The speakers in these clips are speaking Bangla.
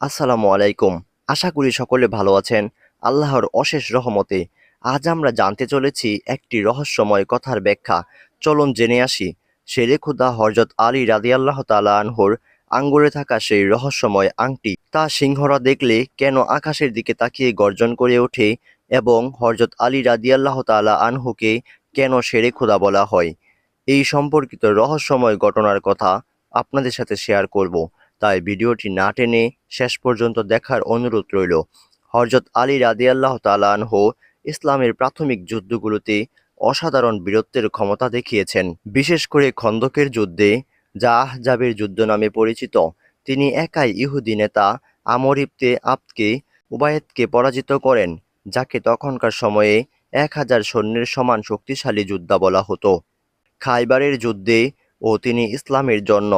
আসসালামু আলাইকুম। আশা করি সকলে ভালো আছেন। আল্লাহর অশেষ রহমতে আজ আমরা জানতে চলেছি একটি রহস্যময় কথার ব্যাখ্যা। চলুন জেনে আসি। শেরে খুদা হরজত আলী রাদিয়াল্লাহ তালা আনহুর আঙ্গুরে থাকা সেই রহস্যময় আংটি, তা সিংহরা দেখলে কেন আকাশের দিকে তাকিয়ে গর্জন করে ওঠে এবং হরজত আলী রাদিয়াল্লাহ তালা আনহুকে কেন শেরে খুদা বলা হয়? এই সম্পর্কিত রহস্যময় ঘটনার কথা আপনাদের সাথে শেয়ার করব। তাই ভিডিওটি না টেনে শেষ পর্যন্ত দেখার অনুরোধ রইল। হরজত আলী রাদিয়াল্লাহ তালানহ ইসলামের প্রাথমিক যুদ্ধগুলোতে অসাধারণ বীরত্বের ক্ষমতা দেখিয়েছেন। বিশেষ করে খন্দকের যুদ্ধে যা আহজাবের যুদ্ধ নামে পরিচিত, তিনি একাই ইহুদি নেতা আমর ইবতে আবদকে, উবায়েদকে পরাজিত করেন, যাকে তখনকার সময়ে এক হাজার সৈন্যের সমান শক্তিশালী যোদ্ধা বলা হতো। খাইবারের যুদ্ধে ও তিনি ইসলামের জন্য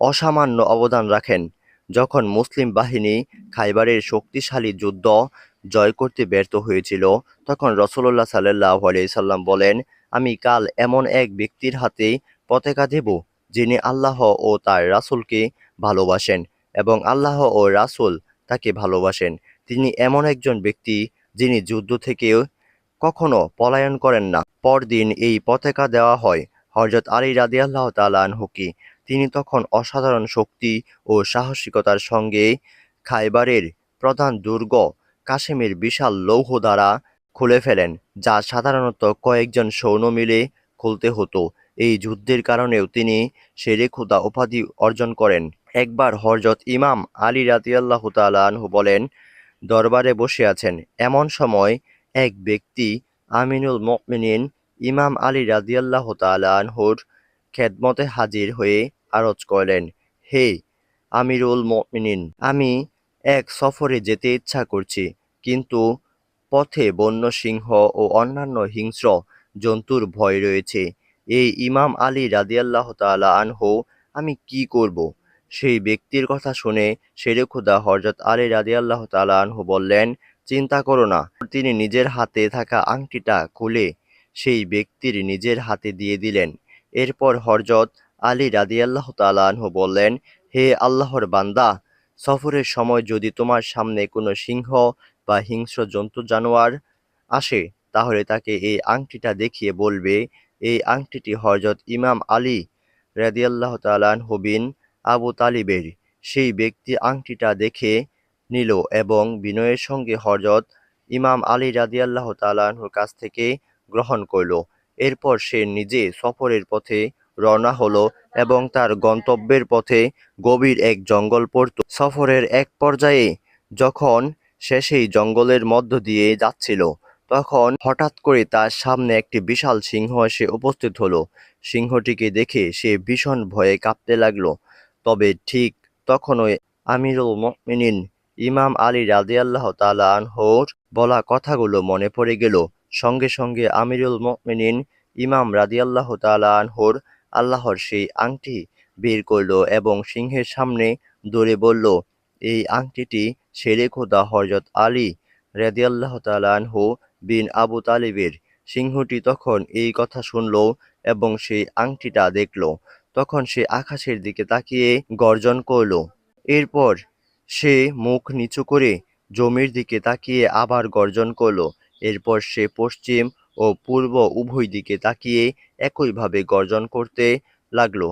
অসামান্য অবদান রাখেন। যখন মুসলিম বাহিনী খাইবারের শক্তিশালী যুদ্ধ জয় করতে ব্যর্থ হয়েছিল, তখন রসল্লাহ সাল্লাহ সাল্লাম বলেন, আমি কাল এমন এক ব্যক্তির হাতে পতাকা দেব, যিনি আল্লাহ ও তার রাসূলকে ভালোবাসেন এবং আল্লাহ ও রাসূল তাকে ভালোবাসেন। তিনি এমন একজন ব্যক্তি, যিনি যুদ্ধ থেকে কখনো পলায়ন করেন না। পরদিন এই পতাকা দেওয়া হয় হজরত আলী রাদিয়াল্লাহ তালানহুকে তিনি তখন অসাধারণ শক্তি ও সাহসিকতার সঙ্গে খাইবারের প্রধান দুর্গ কাশেমের বিশাল লৌহ দ্বারা খুলে ফেলেন, যা সাধারণত কয়েকজন সৈন্য মিলে খুলতে হতো। এই যুদ্ধের কারণেও তিনি শেরে খুদা উপাধি অর্জন করেন। একবার হরজত ইমাম আলী রাতিয়াল্লাহ তালানহু বলেন, দরবারে বসে আছেন এমন সময় এক ব্যক্তি আমিনুল মমিনিন ইমাম আলী রাদিয়াল্লাহ তালানহুর খেদমতে হাজির হয়ে আরজ করলেন, হে আমিরুল মমিনিন, আমি এক সফরে যেতে ইচ্ছা করছি, কিন্তু পথে বন্য সিংহ ও অন্যান্য হিংস্র জন্তুর ভয় রয়েছে। এই ইমাম আলী রাদিয়াল্লাহ তাআলা আনহু, আমি কি করব? সেই ব্যক্তির কথা শুনে শেরে খুদা হরজত আলী রাদিয়াল্লাহ তাআলা আনহু বললেন, চিন্তা করো না, তিনি নিজের হাতে থাকা আংটিটা খুলে সেই ব্যক্তির নিজের হাতে দিয়ে দিলেন। এরপর হরজত আলী রাদিয়াল্লাহ তাআলা আনহু বললেন, হে আল্লাহর বান্দা, সফরের সময় যদি তোমার সামনে কোনো সিংহ বা হিংস্র জন্তু জানোয়ার আসে, তাহলে তাকে এই আংটিটা দেখিয়ে বলবে, এই আংটিটি হজরত ইমাম আলী রাদিয়াল্লাহ তালানহু বিন আবু তালিবের। সেই ব্যক্তি আংটিটা দেখে নিল এবং বিনয়ের সঙ্গে হজরত ইমাম আলী রাদিয়াল্লাহ তালানহুর কাছ থেকে গ্রহণ করল। এরপর সে নিজে সফরের পথে রওনা হলো এবং তার গন্তব্যের পথে গভীর এক জঙ্গল পড়ত। সফরের এক পর্যায়ে যখন সে সেই জঙ্গলের মধ্য দিয়ে যাচ্ছিল, তখন হঠাৎ করে তার সামনে একটি বিশাল সিংহ এসে উপস্থিত হলো। সিংহটিকে দেখে সে ভীষণ ভয়ে কাঁপতে লাগল। তবে ঠিক তখনই আমিরুল মুমিনিন ইমাম আলী রাদিয়াল্লাহ তাআলা আনহুর বলা কথাগুলো মনে পড়ে গেল। সঙ্গে সঙ্গে আমিরুল মুমিনিন ইমাম রাদিয়াল্লাহ তাআলা আনহুর আল্লাহর সেই আংটি বের করল এবং সিংহের সামনে দৌড়ে বলল, এই আংটিটি শেরে খোদা হরজত আলী রাদিয়াল্লাহ তাআলা আনহু বিন আবু তালিবের। সিংহটি তখন এই কথা শুনল এবং সেই আংটিটা দেখল। তখন সে আকাশের দিকে তাকিয়ে গর্জন করল। এরপর সে মুখ নিচু করে জমির দিকে তাকিয়ে আবার গর্জন করল এরপর সে পশ্চিম ও পূর্ব উভয় দিকে তাকিয়ে একইভাবে গর্জন করতে লাগল।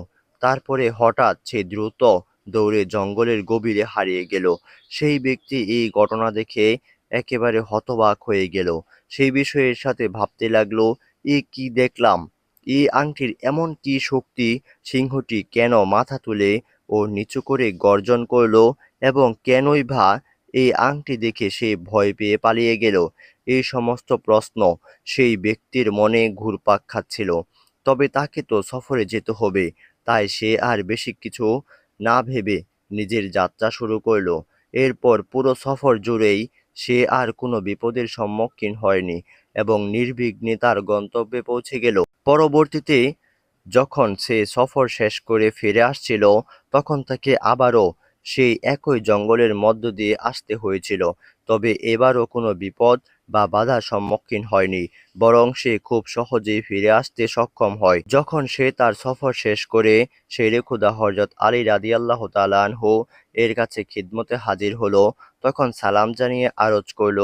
তারপরে হঠাৎ সে দ্রুত দৌড়ে জঙ্গলের গভীরে হারিয়ে গেল। সেই ব্যক্তি এই ঘটনা দেখে একেবারে হতবাক হয়ে গেল। সেই বিষয়ের সাথে ভাবতে লাগল, এ কি দেখলাম? এই আংটির এমন কি শক্তি? সিংহটি কেন মাথা তুলে ও নিচু করে গর্জন করল এবং কেনই বা এই আংটি দেখে সে ভয় পেয়ে পালিয়ে গেল। এই সমস্ত প্রশ্ন সেই ব্যক্তির মনে ঘুরপাক খাচ্ছিল। তবে তাকে তো সফরে যেতে হবে, তাই সে আর বেশি কিছু না ভেবে নিজের যাত্রা শুরু করল। এরপর পুরো সফর জুড়েই সে আর কোনো বিপদের সম্মুখীন হয়নি এবং নির্বিঘ্নে তার গন্তব্যে পৌঁছে গেল। পরবর্তীতে যখন সে সফর শেষ করে ফিরে আসছিল, তখন তাকে আবারও সেই একই জঙ্গলের মধ্য দিয়ে আসতে হয়েছিল, তবে এবারও কোনো বিপদ বা বাধার সম্মুখীন হয়নি, বরং সে খুব সহজেই ফিরে আসতে সক্ষম হয়। যখন সে তার সফর শেষ করে শেরে খুদা হজরত আলী রাদিয়াল্লাহ তালানহু এর কাছে খিদমতে হাজির হলো, তখন সালাম জানিয়ে আরজ করল,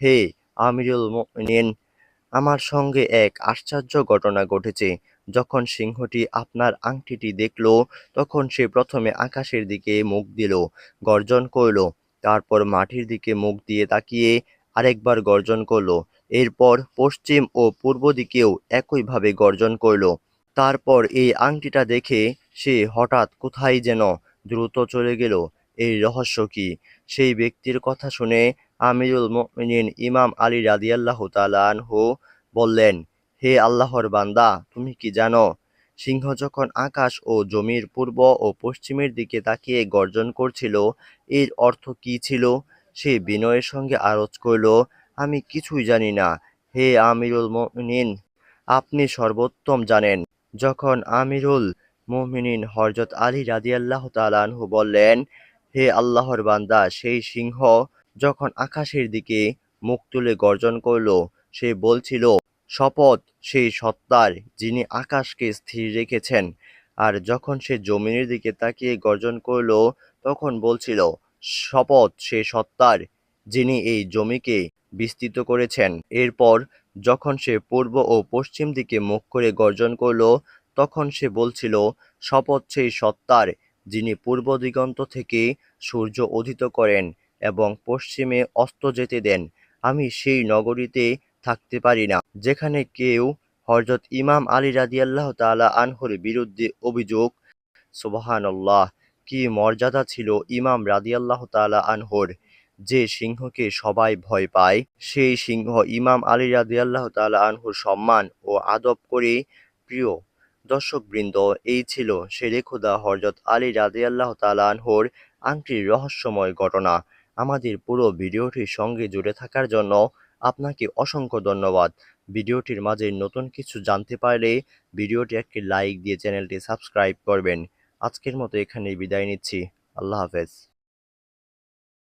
হে আমিরুল আমার সঙ্গে এক আশ্চর্য ঘটনা ঘটেছে। যখন সিংহটি আপনার আংটিটি দেখল, তখন সে প্রথমে আকাশের দিকে মুখ দিল, গর্জন করল, তারপর মাটির দিকে মুখ দিয়ে তাকিয়ে আরেকবার গর্জন করল, এরপর পশ্চিম ও পূর্ব দিকেও একইভাবে গর্জন করল। তারপর এই আংটিটা দেখে সে হঠাৎ কোথায় যেন দ্রুত চলে গেল এই রহস্য কি? সেই ব্যক্তির কথা শুনে আমিরুল মুমিনিন ইমাম আলী রাদিয়াল্লাহু তাআলা আনহু বললেন হে আল্লাহর বান্দা, তুমি কি জানো, সিংহ যখন আকাশ ও জমির পূর্ব ও পশ্চিমের দিকে তাকিয়ে গর্জন করছিল, এর অর্থ কি ছিল? সে বিনয়ের সঙ্গে আরজ করল, আমি কিছুই জানি না। হে আমিরুল মুমিনিন, আপনি সর্বোত্তম জানেন। যখন আমিরুল মুমিনিন হযরত আলী রাদিয়াল্লাহু তাআলা আনহু বললেন, হে আল্লাহর বান্দা, সেই সিংহ যখন আকাশের দিকে মুখ তুলে গর্জন করল, সে বলছিল শপথ সেই সত্তার যিনি আকাশকে স্থির রেখেছেন। আর যখন সে জমিনের দিকে তাকিয়ে গর্জন করল, তখন বলছিল, শপথ সে সত্তার যিনি এই জমিকে বিস্তৃত করেছেন। এরপর যখন সে পূর্ব ও পশ্চিম দিকে মুখ করে গর্জন করল, তখন সে বলছিল, শপথ সেই সত্তার যিনি পূর্ব দিগন্ত থেকে সূর্য উদিত করেন এবং পশ্চিমে অস্ত যেতে দেন। আমি সেই নগরীতে থাকতে পারি না। যেখানে কেউ হযরত ইমাম আলী রাদিয়াল্লাহু তাআলা আনহুর বিরুদ্ধে অভিযোগ, সুবহানাল্লাহ, কি মর্যাদা ছিল ইমাম রাদিয়াল্লাহু তাআলা আনহুর? যে সিংহকে সবাই ভয় পায়, সেই সিংহ ইমাম আলী রাদিয়াল্লাহু তাআলা আনহুর সম্মান ও আদব করে প্রিয়। দর্শকবৃন্দ, এই ছিল শেরে খুদা হযরত আলী রাদিয়াল্লাহু তাআলা আনহুর আংটির রহস্যময় ঘটনা। আমাদের পুরো ভিডিওটির সঙ্গে জুড়ে থাকার জন্য আপনাকে অসংখ্য ধন্যবাদ। ভিডিওটির মাঝে নতুন কিছু জানতে পারলে ভিডিওটি একটি লাইক দিয়ে চ্যানেলটি সাবস্ক্রাইব করবেন। আজকের মতো এখানেই বিদায় নিচ্ছি। আল্লাহ হাফেজ।